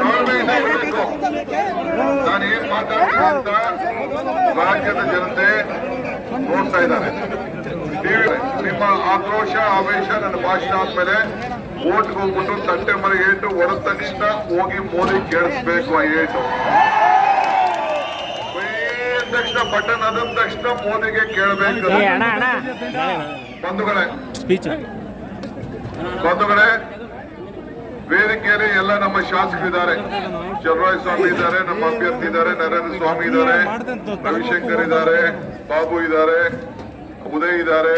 ತಾಳ್ಮೆಯಿಂದ ಇರಬೇಕು ನಾನು ಏನ್ ಮಾತಾಡ್ತೀನಿ ಅಂತ ರಾಜ್ಯದ ಜನತೆ ನೋಡ್ತಾ ಇದ್ದಾರೆ ನಿಮ್ಮ ಆಕ್ರೋಶ ಆವೇಶ ನನ್ನ ಭಾಷಣ ಆದ್ಮೇಲೆ ಓಟ್ಗೆ ಹೋಗ್ಬಿಟ್ಟು ತಟ್ಟೆ ಮನೆ ಏಟು ಹೊರ ತಕ್ಷಣ ಹೋಗಿ ಮೋದಿ ಕೇಳಿಸ್ಬೇಕು ಆ ಏಟು ತಕ್ಷಣ ಬಟನ್ ಅದ ತಕ್ಷಣ ಮೋದಿಗೆ ಕೇಳಬೇಕು ಬಂಧುಗಳೇ ಬಂಧುಗಳೇ ವೇದಿಕೆಯಲ್ಲಿ ಎಲ್ಲ ನಮ್ಮ ಶಾಸಕರಿದ್ದಾರೆ. ಚಲರಾಯ ಸ್ವಾಮಿ ಇದ್ದಾರೆ, ನಮ್ಮ ಅಭ್ಯರ್ಥಿ ಇದ್ದಾರೆ ನರೇಂದ್ರ ಸ್ವಾಮಿ ಇದ್ದಾರೆ, ರವಿಶಂಕರ್ ಇದ್ದಾರೆ, ಬಾಬು ಇದ್ದಾರೆ, ಉದಯ್ ಇದ್ದಾರೆ,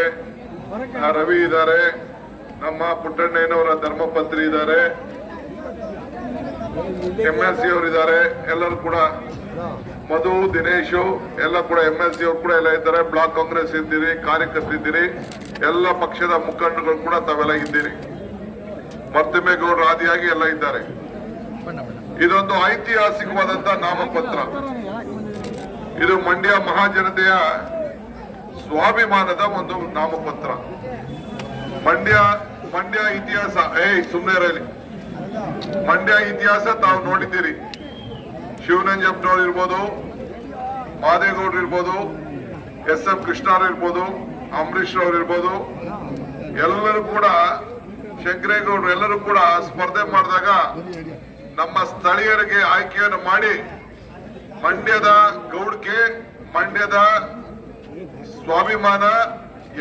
ರವಿ ಇದ್ದಾರೆ, ನಮ್ಮ ಪುಟ್ಟಣ್ಣಯ್ಯನವರ ಧರ್ಮಪತ್ರಿ ಇದ್ದಾರೆ ಎಂ ಎಲ್ ಸಿ ಅವರು ಇದ್ದಾರೆ, ಎಲ್ಲರೂ ಕೂಡ ಮಧು, ದಿನೇಶು, ಎಲ್ಲ ಕೂಡ ಎಂ ಎಲ್ ಸಿ ಅವರು ಕೂಡ ಎಲ್ಲ ಇದ್ದಾರೆ, ಬ್ಲಾಕ್ ಕಾಂಗ್ರೆಸ್ ಇದ್ದೀರಿ, ಕಾರ್ಯಕರ್ತರಿದ್ದೀರಿ, ಎಲ್ಲ ಪಕ್ಷದ ಮುಖಂಡರುಗಳು ಕೂಡ ತಾವೆಲ್ಲ ಇದ್ದೀರಿ. ಮರ್ತಿಮೇಗೌಡರು ಆದಿಯಾಗಿ ಎಲ್ಲ ಇದ್ದಾರೆ. ಇದೊಂದು ಐತಿಹಾಸಿಕವಾದಂತ ನಾಮಪತ್ರ. ಇದು ಮಂಡ್ಯ ಮಹಾಜನತೆಯ ಸ್ವಾಭಿಮಾನದ ಒಂದು ನಾಮಪತ್ರ. ಮಂಡ್ಯ ಮಂಡ್ಯ ಇತಿಹಾಸ ಏಯ್ ಸುಮ್ಮನೆ ಇರಲಿ ಮಂಡ್ಯ ಇತಿಹಾಸ ತಾವು ನೋಡಿದ್ದೀರಿ. ಶಿವನಂಜಪ್ಪನವರು ಇರ್ಬೋದು ಮಾದೇಗೌಡರು ಇರ್ಬೋದು, ಎಸ್ ಎಂ ಕೃಷ್ಣವ್ರು ಇರ್ಬೋದು ಅಂಬರೀಶ್ ಅವರು ಇರ್ಬೋದು, ಎಲ್ಲರೂ ಕೂಡ ಶಂಕರೇಗೌಡರು ಎಲ್ಲರೂ ಕೂಡ ಸ್ಪರ್ಧೆ ಮಾಡಿದಾಗ ನಮ್ಮ ಸ್ಥಳೀಯರಿಗೆ ಆಯ್ಕೆಯನ್ನು ಮಾಡಿ ಮಂಡ್ಯದ ಗೌಡ್ಗೆ ಮಂಡ್ಯದ ಸ್ವಾಭಿಮಾನ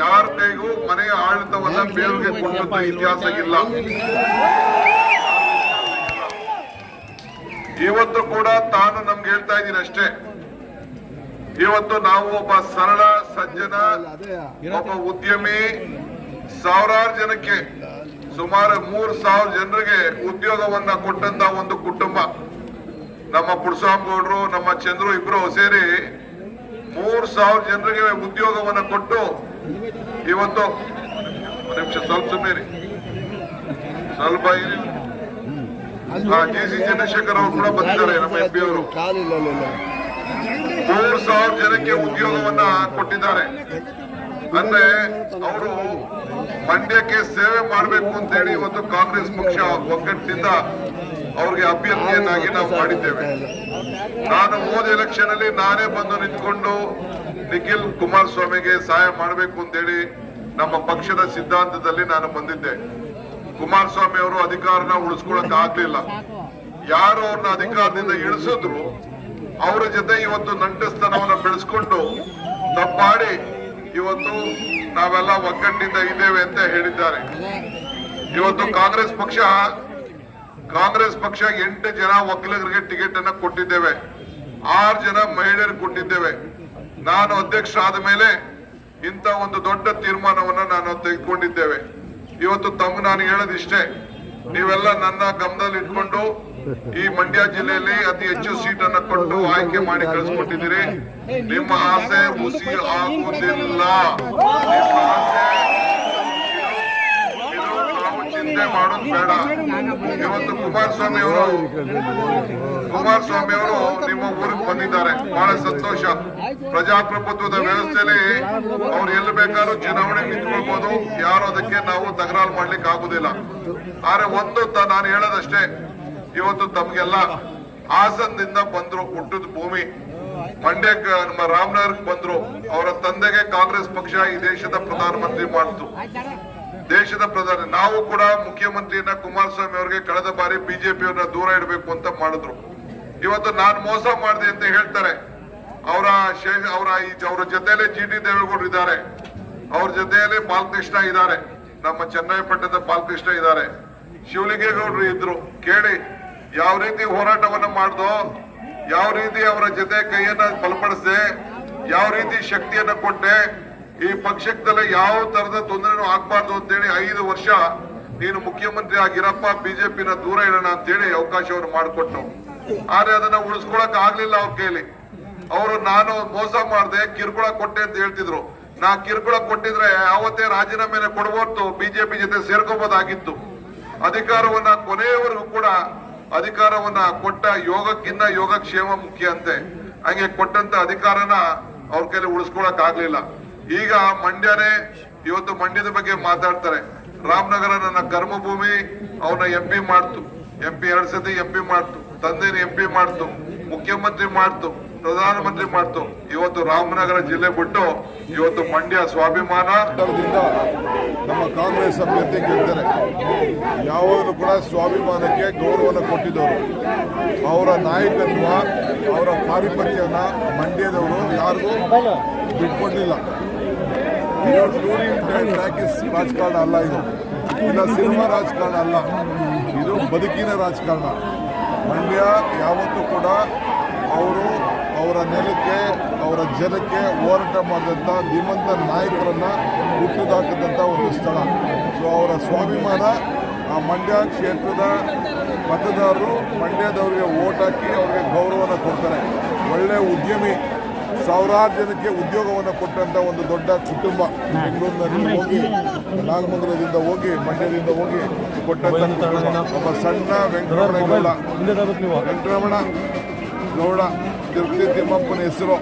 ಯಾರ ಕೈಗೂ ಮನೆಯ ಆಡಳಿತವನ್ನ ಬೇರೆಗೆ ಕೊಟ್ಟಂತ ಇತಿಹಾಸ ಇಲ್ಲ. ಇವತ್ತು ಕೂಡ ತಾನು ನಮ್ಗೆ ಹೇಳ್ತಾ ಇದ್ದೀನಿ ಅಷ್ಟೇ. ಇವತ್ತು ನಾವು ಒಬ್ಬ ಸರಳ, ಸಜ್ಜನ, ಒಬ್ಬ ಉದ್ಯಮಿ, ಸಾವಿರಾರು ಜನಕ್ಕೆ ಸುಮಾರು ಮೂರ್ ಸಾವಿರ ಜನರಿಗೆ ಉದ್ಯೋಗವನ್ನ ಕೊಟ್ಟಂತ ಒಂದು ಕುಟುಂಬ. ನಮ್ಮ ಪುಡ್ಸಾಂಗೌಡ್ರು ನಮ್ಮ ಚಂದ್ರು ಇಬ್ರು ಸೇರಿ ಮೂರ್ ಸಾವಿರ ಜನರಿಗೆ ಉದ್ಯೋಗವನ್ನ ಕೊಟ್ಟು ಇವತ್ತು ನಿಮಿಷ ಸ್ವಲ್ಪ ಸುಮ್ಮನೆ ಸ್ವಲ್ಪ ಜಿ ಸಿ ಚಂದ್ರಶೇಖರ್ ಅವರು ಕೂಡ ಬಂದಿದ್ದಾರೆ ನಮ್ಮ ಎಂ ಪಿ ಅವರು. ಮೂರು ಸಾವಿರ ಜನಕ್ಕೆ ಉದ್ಯೋಗವನ್ನ ಕೊಟ್ಟಿದ್ದಾರೆ. ಅಂದ್ರೆ ಅವರು ಮಂಡ್ಯಕ್ಕೆ ಸೇವೆ ಮಾಡಬೇಕು ಅಂತೇಳಿ ಇವತ್ತು ಕಾಂಗ್ರೆಸ್ ಪಕ್ಷ ಒಗ್ಗಟ್ಟಿನಿಂದ ಅವ್ರಿಗೆ ಅಭ್ಯರ್ಥಿಯನ್ನಾಗಿ ನಾವು ಮಾಡಿದ್ದೇವೆ. ನಾನು ಹೋದ ಎಲೆಕ್ಷನ್ ಅಲ್ಲಿ ನಾನೇ ಬಂದು ನಿಂತ್ಕೊಂಡು ನಿಖಿಲ್ ಕುಮಾರಸ್ವಾಮಿಗೆ ಸಹಾಯ ಮಾಡಬೇಕು ಅಂತೇಳಿ ನಮ್ಮ ಪಕ್ಷದ ಸಿದ್ಧಾಂತದಲ್ಲಿ ನಾನು ಬಂದಿದ್ದೆ. ಕುಮಾರಸ್ವಾಮಿ ಅವರು ಅಧಿಕಾರನ ಉಳಿಸ್ಕೊಳಕ್ ಆಗ್ಲಿಲ್ಲ. ಯಾರು ಅವ್ರನ್ನ ಅಧಿಕಾರದಿಂದ ಇಳಿಸಿದ್ರು, ಅವರ ಜೊತೆ ಇವತ್ತು ನಂಟಸ್ತನವನ್ನ ಬೆಳೆಸ್ಕೊಂಡು ತಪ್ಪಾಡಿ ಇವತ್ತು ನಾವೆಲ್ಲ ಒಗ್ಗಟ್ಟಿಂದ ಇದ್ದೇವೆ ಅಂತ ಹೇಳಿದ್ದಾರೆ. ಇವತ್ತು ಕಾಂಗ್ರೆಸ್ ಪಕ್ಷ ಕಾಂಗ್ರೆಸ್ ಪಕ್ಷ ಎಂಟು ಜನ ಒಕ್ಕಲಿಗರಿಗೆ ಟಿಕೆಟ್ ಅನ್ನ ಕೊಟ್ಟಿದ್ದೇವೆ. ಆರು ಜನ ಮಹಿಳೆಯರಿಗೆ ಕೊಟ್ಟಿದ್ದೇವೆ. ನಾನು ಅಧ್ಯಕ್ಷ ಆದ ಮೇಲೆ ಇಂಥ ಒಂದು ದೊಡ್ಡ ತೀರ್ಮಾನವನ್ನ ನಾನು ತೆಗೆದುಕೊಂಡಿದ್ದೇವೆ. ಇವತ್ತು ತಮ್ಗೆ ನಾನು ಹೇಳೋದಿಷ್ಟೇ, ನೀವೆಲ್ಲ ನನ್ನ ಗಮನದಲ್ಲಿ ಇಟ್ಕೊಂಡು ಈ ಮಂಡ್ಯ ಜಿಲ್ಲೆಯಲ್ಲಿ ಅತಿ ಹೆಚ್ಚು ಸೀಟ್ ಕೊಟ್ಟು ಆಯ್ಕೆ ಮಾಡಿ ಕಳಿಸ್ಕೊಟ್ಟಿದ್ದೀರಿ. ನಿಮ್ಮ ಆಸೆ ಹುಸಿ ಆಗುವುದಿಲ್ಲ ಚಿಂತೆ ಮಾಡೋದು ಬೇಡ. ಇವತ್ತು ಕುಮಾರಸ್ವಾಮಿ ಅವರು ಕುಮಾರಸ್ವಾಮಿ ಅವರು ನಿಮ್ಮ ಊರಿಗೆ ಬಂದಿದ್ದಾರೆ. ಬಹಳ ಸಂತೋಷ. ಪ್ರಜಾಪ್ರಭುತ್ವದ ವ್ಯವಸ್ಥೆಯಲ್ಲಿ ಅವ್ರು ಎಲ್ಲಿ ಬೇಕಾದ್ರೂ ಚುನಾವಣೆ ನಿಂತ್ಕೊಳ್ಬಹುದು ಯಾರು ಅದಕ್ಕೆ ನಾವು ತಕರಾರು ಮಾಡ್ಲಿಕ್ಕೆ ಆಗುದಿಲ್ಲ. ಆದ್ರೆ ಒಂದು ನಾನು ಹೇಳೋದಷ್ಟೇ ಇವತ್ತು ತಮ್ಗೆಲ್ಲ ಹಾಸನದಿಂದ ಬಂದ್ರು, ಹುಟ್ಟದ ಭೂಮಿ. ಮಂಡ್ಯಕ್ ನಮ್ಮ ರಾಮನಗರ್ ಬಂದ್ರು. ಅವರ ತಂದೆಗೆ ಕಾಂಗ್ರೆಸ್ ಪಕ್ಷ ಈ ದೇಶದ ಪ್ರಧಾನಮಂತ್ರಿ ಮಾಡ್ತು. ದೇಶದ ಪ್ರಧಾನಿ. ನಾವು ಕೂಡ ಮುಖ್ಯಮಂತ್ರಿಯನ್ನ ಕುಮಾರಸ್ವಾಮಿ ಅವರಿಗೆ ಕಳೆದ ಬಾರಿ ಬಿಜೆಪಿಯವ್ರನ್ನ ದೂರ ಇಡಬೇಕು ಅಂತ ಮಾಡಿದ್ರು. ಇವತ್ತು ನಾನು ಮೋಸ ಮಾಡಿದೆ ಅಂತ ಹೇಳ್ತಾರೆ. ಅವರ ಅವರ ಅವರ ಜೊತೆಯಲ್ಲಿ ಜಿ ಟಿ ದೇವೇಗೌಡರು ಇದ್ದಾರೆ. ಅವ್ರ ಜೊತೆಯಲ್ಲಿ ಬಾಲಕೃಷ್ಣ ಇದ್ದಾರೆ. ನಮ್ಮ ಚನ್ನರಾಯಪಟ್ಟಣದ ಬಾಲಕೃಷ್ಣ ಇದ್ದಾರೆ. ಶಿವಲಿಂಗೇಗೌಡರು ಇದ್ರು. ಕೇಳಿ. ಯಾವ ರೀತಿ ಹೋರಾಟವನ್ನ ಮಾಡ್ದೋ, ಯಾವ ರೀತಿ ಅವರ ಜೊತೆ ಕೈಯನ್ನ ಬಲಪಡಿಸಿದೆ, ಯಾವ ರೀತಿ ಶಕ್ತಿಯನ್ನ ಕೊಟ್ಟೆ, ಈ ಪಕ್ಷದಲ್ಲಿ ಯಾವ ತರದ ತೊಂದರೆನೂ ಆಗ್ಬಾರ್ದು ಅಂತೇಳಿ ಐದು ವರ್ಷ ನೀನು ಮುಖ್ಯಮಂತ್ರಿ ಆಗಿರಪ್ಪ, ಬಿಜೆಪಿನ ದೂರ ಇಡೋಣ ಅಂತೇಳಿ ಅವಕಾಶವನ್ನು ಮಾಡಿಕೊಟ್ಟು ಆದ್ರೆ ಅದನ್ನ ಉಳಿಸ್ಕೊಳಕ್ ಆಗ್ಲಿಲ್ಲ ಅವ್ರ ಕೈಲಿ. ಅವರು, ನಾನು ಮೋಸ ಮಾಡಿದೆ, ಕಿರುಕುಳ ಕೊಟ್ಟೆ ಅಂತ ಹೇಳ್ತಿದ್ರು. ನಾ ಕಿರುಕುಳ ಕೊಟ್ಟಿದ್ರೆ ಯಾವತ್ತೇ ರಾಜೀನಾಮೆನ ಕೊಡಬಹುದು ಬಿಜೆಪಿ ಜೊತೆ ಸೇರ್ಕೋಬಹುದಾಗಿತ್ತು ಅಧಿಕಾರವನ್ನ ಕೊನೆಯವರೆಗೂ ಕೂಡ ಅಧಿಕಾರವನ್ನ ಕೊಟ್ಟ ಯೋಗಕ್ಕಿನ್ನ ಯೋಗಕ್ಷೇಮ ಮುಖ್ಯ ಅಂತೆ. ಹಂಗೆ ಕೊಟ್ಟಂತ ಅಧಿಕಾರನ ಅವ್ರ ಕೈಲಿ ಉಳಿಸ್ಕೊಳಕ್ ಆಗ್ಲಿಲ್ಲ ಈಗ ಮಂಡ್ಯನೇ ಇವತ್ತು ಮಂಡ್ಯದ ಬಗ್ಗೆ ಮಾತಾಡ್ತಾರೆ. ರಾಮನಗರ ನನ್ನ ಕರ್ಮಭೂಮಿ ಅವನ ಎಂ ಪಿ ಮಾಡ್ತು. ಎಂ ಪಿ ಎರಡ್ ಸತಿ ಎಂ ಪಿ ಮಾಡ್ತು. ತಂದೆನ ಎಂ ಪಿ ಮಾಡ್ತು. ಮುಖ್ಯಮಂತ್ರಿ ಮಾಡ್ತು. ಪ್ರಧಾನಮಂತ್ರಿ ಮಾಡ್ತು. ಇವತ್ತು ರಾಮನಗರ ಜಿಲ್ಲೆ ಬಿಟ್ಟು ಇವತ್ತು ಮಂಡ್ಯ ಸ್ವಾಭಿಮಾನ. ನಮ್ಮ ಕಾಂಗ್ರೆಸ್ ಅಭ್ಯರ್ಥಿ ಗೆಲ್ತಾರೆ ಯಾವಾಗಲೂ ಕೂಡ ಸ್ವಾಭಿಮಾನಕ್ಕೆ ಗೌರವನ ಕೊಟ್ಟಿದ್ದವರು. ಅವರ ನಾಯಕತ್ವ, ಅವರ ಪಾರಿಪತ್ಯನ ಮಂಡ್ಯದವರು ಯಾರಿಗೂ ಬಿಟ್ಕೊಡ್ಲಿಲ್ಲ ರಾಜಕಾರಣ ಅಲ್ಲ ಇದು. ಇಲ್ಲ, ಸಿನಿಮಾ ರಾಜಕಾರಣ ಅಲ್ಲ. ಇದು ಬದುಕಿನ ರಾಜಕಾರಣ. ಮಂಡ್ಯ ಯಾವತ್ತೂ ಕೂಡ ಅವರು ಅವರ ನೆಲಕ್ಕೆ ಅವರ ಜನಕ್ಕೆ ಹೋರಾಟ ಮಾಡಿದಂಥ ಧೀಮಂತ ನಾಯಕರನ್ನು ಹುಟ್ಟಿದಾಕಿದಂಥ ಒಂದು ಸ್ಥಳ. ಸೊ ಅವರ ಸ್ವಾಭಿಮಾನ ಆ ಮಂಡ್ಯ ಕ್ಷೇತ್ರದ ಮತದಾರರು ಮಂಡ್ಯದವರಿಗೆ ಓಟ್ ಹಾಕಿ ಅವರಿಗೆ ಗೌರವನ ಕೊಡ್ತಾರೆ. ಒಳ್ಳೆ ಉದ್ಯಮಿ ಸಾವಿರಾರು ಜನಕ್ಕೆ ಉದ್ಯೋಗವನ್ನು ಕೊಟ್ಟಂತ ಒಂದು ದೊಡ್ಡ ಕುಟುಂಬ ಬೆಂಗಳೂರಿನಲ್ಲಿ ಹೋಗಿ ನಾಗಮಂಗಲದಿಂದ ಹೋಗಿ ಮಂಡ್ಯದಿಂದ ಹೋಗಿ ಕೊಟ್ಟಂತ. ಒಬ್ಬ ಸಣ್ಣ ವೆಂಕಟರಮಣ ಗೌಡ. ವೆಂಕಟರಮಣ ಗೌಡ. ತಿರುಪತಿ ತಿಮ್ಮಪ್ಪನ ಹೆಸರು.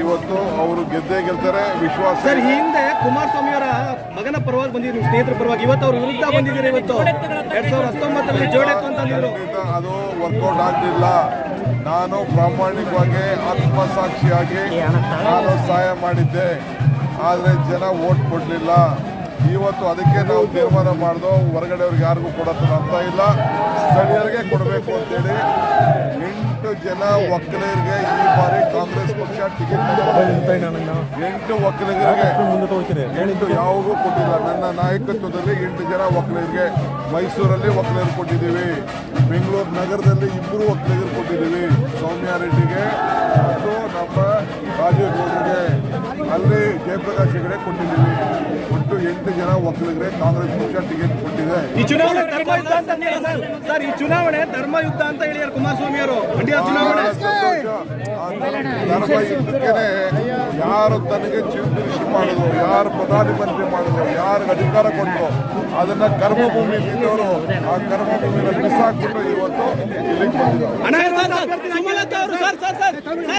ಇವತ್ತು ಅವರು ಗೆದ್ದೇ ಗೆಲ್ತಾರೆ ವಿಶ್ವಾಸ ಸರ್ ಹಿಂದೆ ಕುಮಾರಸ್ವಾಮಿ ಅವರ ಮಗನ ಪರವಾಗಿ ಬಂದಿದ್ರು ನಿಮ್ಮ ಸ್ನೇಹಿತರ ಪರವಾಗಿ. ಇವತ್ತು ಅವ್ರ ವಿರುದ್ಧ ಬಂದಿದ್ದೀರಿ ಇವತ್ತು. ಎರಡ್ ಸಾವಿರದ ಹತ್ತೊಂಬತ್ತರಲ್ಲಿ ಜೋಡೆತ್ತು ಅದು ವರ್ಕೌಟ್ ಆಗಲಿಲ್ಲ. ನಾನು ಪ್ರಾಮಾಣಿಕವಾಗಿ ಆತ್ಮಸಾಕ್ಷಿಯಾಗಿ ನಾನು ಸಹಾಯ ಮಾಡಿದ್ದೆ. ಆದರೆ ಜನ ಓಟ್ ಕೊಡಲಿಲ್ಲ. ಇವತ್ತು ಅದಕ್ಕೆ ನಾವು ತೀರ್ಮಾನ ಮಾಡಿದೋ ಹೊರಗಡೆಯವ್ರಿಗೆ ಯಾರಿಗೂ ಕೊಡೋದು ಅರ್ಥ ಇಲ್ಲ. ಸ್ಥಳೀಯರಿಗೆ ಕೊಡಬೇಕು ಅಂತೇಳಿ ಎಂಟು ಜನ ಒಕ್ಕಲಿಗರಿಗೆ ಈ ಬಾರಿ ಕಾಂಗ್ರೆಸ್ ಪಕ್ಷ ಟಿಕೆಟ್ ಎಂಟು ಒಕ್ಕಲಿಗರಿಗೆ ಎಂಟು ಯಾವಾಗೂ ಕೊಟ್ಟಿಲ್ಲ. ನನ್ನ ನಾಯಕತ್ವದಲ್ಲಿ ಎಂಟು ಜನ ಒಕ್ಕಲಿಗರಿಗೆ ಮೈಸೂರಲ್ಲಿ ಒಕ್ಕಲಿಗರು ಕೊಟ್ಟಿದ್ದೀವಿ. ಬೆಂಗಳೂರು ನಗರದಲ್ಲಿ ಇಬ್ಬರು ಒಕ್ಕಲಿಗರು ಕೊಟ್ಟಿದ್ದೀವಿ. ಸೌಮ್ಯ ರೆಡ್ಡಿಗೆ ಮತ್ತು ನಮ್ಮ ರಾಜೀವ್ ಗೌಡರಿಗೆ ಅಲ್ಲಿ ಜಯಪ್ರಕಾಶ್ ಹೆಗಡೆ ಕೊಟ್ಟಿದ್ದೀವಿ. ಎಂಟು ಜನ ಒಕ್ಕಲಿಗರೇ ಕಾಂಗ್ರೆಸ್ ಪಕ್ಷ ಟಿಕೆಟ್ ಕೊಟ್ಟಿದೆ? ಈ ಚುನಾವಣೆ ಧರ್ಮಯುದ್ಧ ಅಂತ ಸರ್. ಸರ್ ಈ ಚುನಾವಣೆ ಧರ್ಮಯುದ್ಧ ಅಂತ ಹೇಳಿದ್ರು ಕುಮಾರಸ್ವಾಮಿ ಅವರು? ಮಂಡ್ಯ ಚುನಾವಣೆ. ಯಾರು ತನಗೆ ಚೀಫ್ ಮಿನಿಸ್ಟರ್ ಮಾಡಿದ್ರು ಯಾರು ಪ್ರಧಾನಮಂತ್ರಿ ಮಾಡಿದ್ರು ಯಾರಿಗೆ ಅಧಿಕಾರ ಕೊಟ್ಟರು ಅದನ್ನ ಕರ್ಮಭೂಮಿ ಇದ್ದವರು ಆ ಕರ್ಮಭೂಮಿನ ಬಿಸಾಕ್ಬಿಟ್ಟು ಇವತ್ತು ಇಲ್ಲಿಗೆ ಬಂದಿದ್ದಾರೆ.